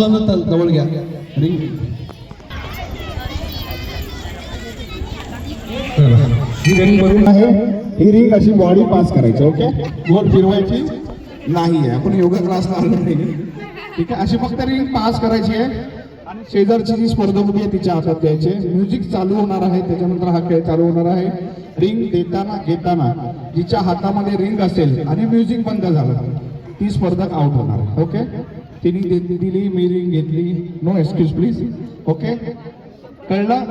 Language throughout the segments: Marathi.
मुलांना त- जवळ घ्या. रिंग ही रिंग बघून आहे. ही रिंग अशी बॉडी पास करायची ओके गोल फिरवायची नाही आहे आपण योगा क्लास आलो नाही. ठीक आहे? अशी फक्त रिंग पास करायची आहे. आणि शेजारची जी स्पर्धा होती आहे तिच्या हातात द्यायचे म्युझिक चालू होणार आहे. त्याच्यानंतर हा खेळ चालू होणार आहे. रिंग देताना घेताना जिच्या हातामध्ये रिंग असेल आणि म्युझिक बंद झालं ती स्पर्धक आउट होणार ओके तिने दिली मी रिंग घेतली. नो एक्सक्यूज प्लीज ओके कळलं?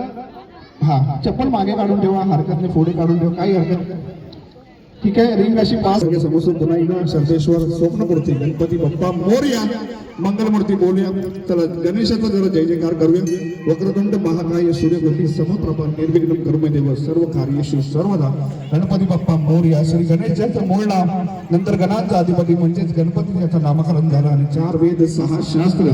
हा. चप्पल मागे काढून ठेवा. हरकत नाही पुढे काढून ठेवा. काही हरकत नाही. ठीक आहे? रिंग अशी पास. समोर पुन्हा एकदा सर्वेश्वर गणपती बाप्पा मोर्या. मंगलमूर्ती बोलूया चला गणेशाचा जरा जय जयकार करूया. वक्रतुंड महाकाय सूर्यकोटी समप्रभा निर्विघ्न कर्मदेव सर्व कार्येषु सर्वदा. गणपती बाप्पा मौर्य श्री गणेशाचं मूळ नाम नंतर गणांचा अधिपती म्हणजेच गणपती याचं नामकरण झालं आणि चार वेद सहा शास्त्र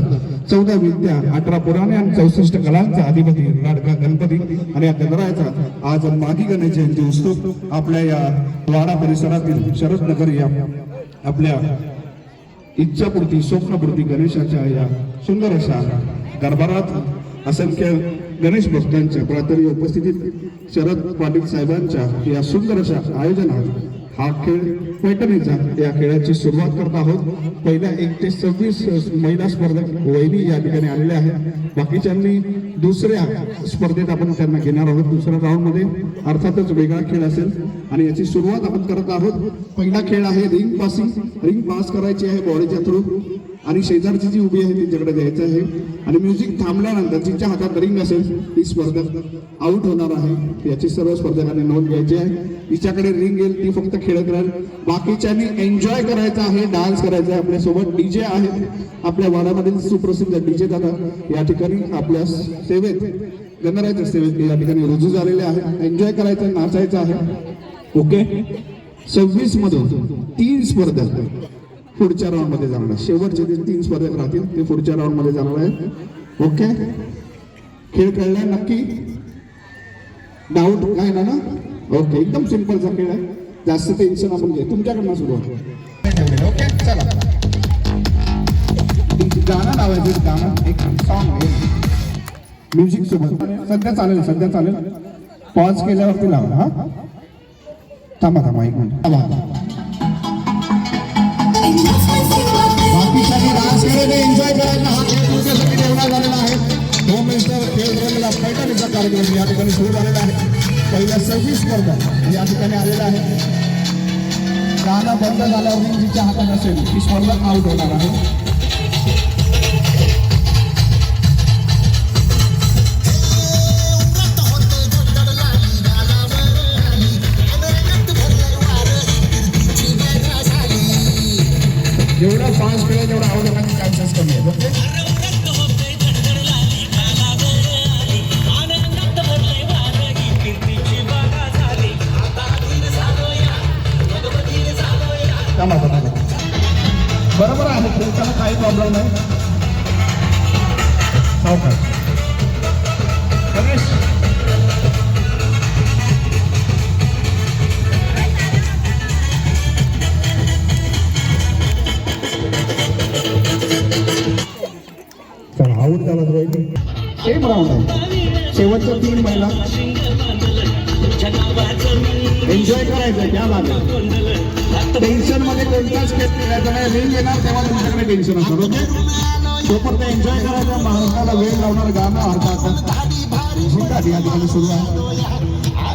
चौदा विद्या अठरा पुराणे आणि चौसष्ट कलांचा अधिपती लाडका गणपती. आणि या गणरायाचा आज मागी गणेश जयंती उत्सव. आपल्या या वाडा परिसरातील शरद नगर या आपल्या इच्छापूर्ती स्वप्नपूर्ती गणेशाच्या या सुंदर अशा दरबारात असंख्य गणेश भक्तांच्या प्रातरी उपस्थितीत शरद पाटील साहेबांच्या या सुंदर अशा आयोजनात हा खेळ पैठणीचा या खेळाची सुरुवात करत आहोत. पहिल्या एक ते सव्वीस महिला स्पर्धक वहिनी या ठिकाणी आलेल्या आहेत. बाकीच्यांनी दुसऱ्या स्पर्धेत आपण त्यांना घेणार आहोत. दुसऱ्या राऊंडमध्ये. अर्थातच वेगळा खेळ असेल. आणि याची सुरुवात आपण करत आहोत. पहिला खेळ आहे रिंग पासिंग. रिंग पास करायची आहे बॉडीच्या थ्रू. आणि शेजारची जी उभी आहे तिच्याकडे द्यायचं आहे. आणि म्युझिक थांबल्यानंतर जिच्या हातात रिंग असेल ती स्पर्धक आउट होणार आहे. याची सर्व स्पर्धकांनी नोंद घ्यायची आहे. तिच्याकडे रिंग येईल ती फक्त खेळत राहील. बाकीच्यांनी एन्जॉय करायचा आहे डान्स करायचा आहे. आपल्यासोबत डीजे आहेत. आपल्या वाड्यामधील सुप्रसिद्ध डीजे दादा या ठिकाणी आपल्या सेवेत गणरायाच्या सेवेत या ठिकाणी रुजू झालेले आहे एन्जॉय करायचं नाचायचं आहे. ओके सव्वीस मधून तीन स्पर्धक पुढच्या राऊंडमध्ये जाणार आहे. शेवटचे जे तीन स्पर्धक राहतील ते पुढच्या राऊंडमध्ये जाणार आहेत. ओके खेळ खेळलाय नक्की? डाऊट काय ना ना? ओके एकदम सिम्पलचा खेळ आहे. जास्त टेन्शन आपण घे तुमच्याकडनं सुरुवात ओके चला. गाणं लावायचं गाणं. एक सॉन्ग आहे. म्युझिक सोबत. सध्या चालेल सध्या चालेल. पॉज केल्यावरती लावा हा. थांबा थांबा एक मिनिट थांबा. बाकीसाठी एन्जॉय हा खेळ तुमच्यासाठी झालेला आहे. होम मिनिस्टर खेळ रंगला पैठणीचा कार्यक्रम या ठिकाणी सुरू झालेला आहे. पहिल्या सव्वीस स्पर्धा या ठिकाणी आलेला आहे. गाणं बंद झाल्यावर जिच्या हातात असेल. ती स्पर्धा आउट होणार आहे. थांबा, थांबा, बरोबर आहे खेळताना काही प्रॉब्लेम नाही. सावकाश गणेश. चला आऊट झाला तो सेम राऊंड आहे शेवटच्या तीन महिला. एन्जॉय करायचं त्या लागेल टेन्शनमध्ये कोणताच खेळ खेळायचा नाही. रिंग येणार तेव्हा तुमच्याकडे टेन्शन असणार ओके तोपर्यंत एन्जॉय करायचं महाराष्ट्राला वेळ लावणार गाणं अर्थात झुंकाट या ठिकाणी सुरू आहे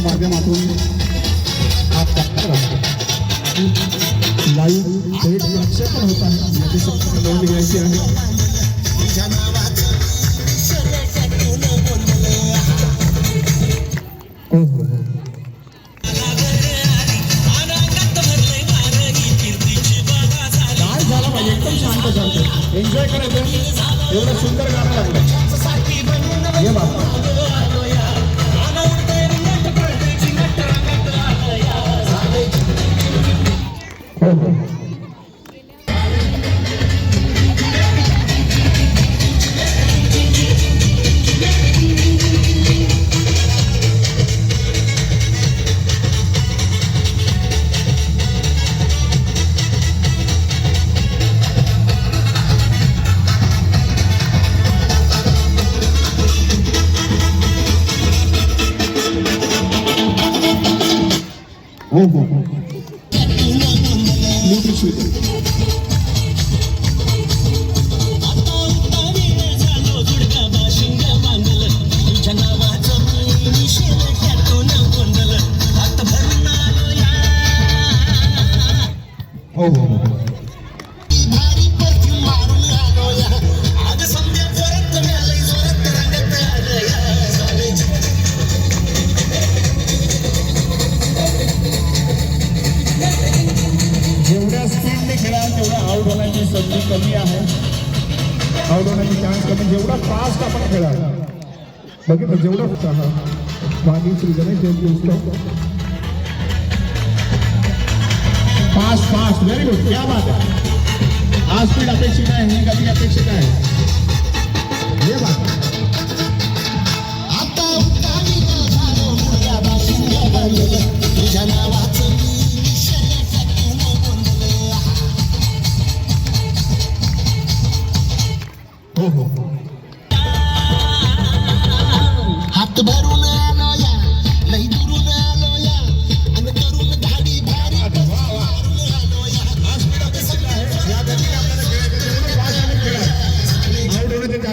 युट्यूब माध्यमातून हा कार्यक्रम लाईव्ह थेट प्रक्षेपण होत आहे याची घ्यायची आहे. हो हो हो. हो हो हो स्पीडने खेळाल तेवढ्या आउट होण्याची संधी कमी आहे आउट होण्याची चान्स कमी जेवढा फास्ट आपण खेळाल बघितलं जेवढं हा मागील सीझन आहे फास्ट फास्ट व्हेरी गुड क्या बात आहे हा स्पीड अपेक्षित आहे ही गती अपेक्षित आहे? ये बात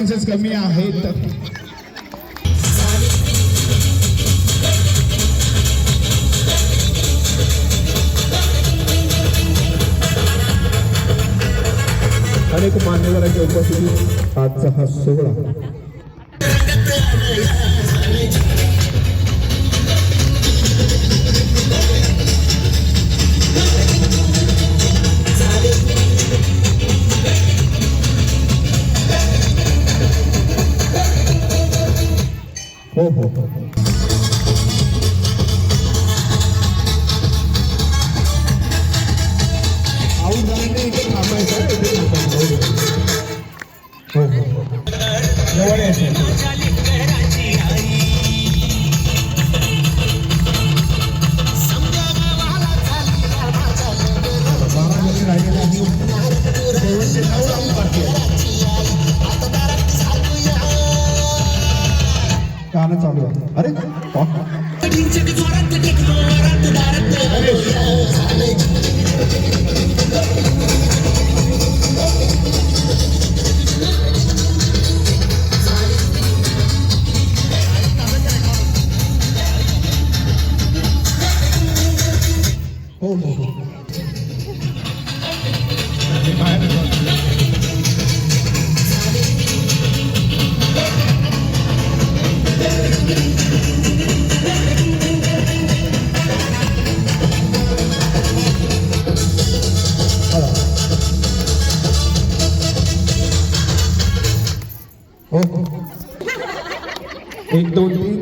चान्सेस कमी आहेत. अनेक मान्यवरांच्या उपस्थितीत आजचा हा सोहळा. चालू आहे अरे वा. हो हो हो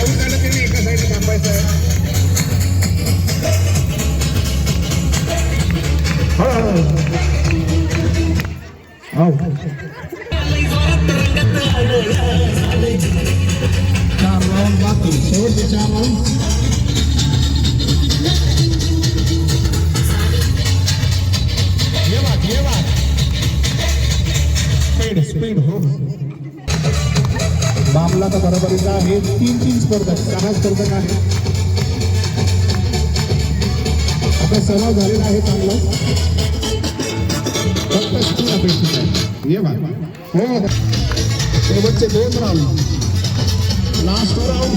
या त्यांनी एका साईडला थांबायचं आहे चार राऊंड बाकी शेवटचे चार राऊंड स्पीड हो. मामला तर बरोबरीचा आहे तीन तीन स्पर्धक सहा स्पर्धक आहेत आता सराव झालेला आहे चांगला. फक्त स्पीड अपेक्षित आहे? ये बात हो. शेवटचे दोन राऊंड लास्ट राऊंड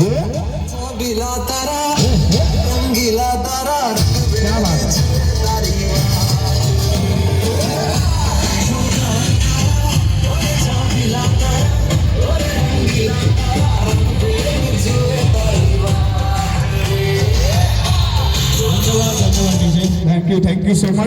क्या you so much.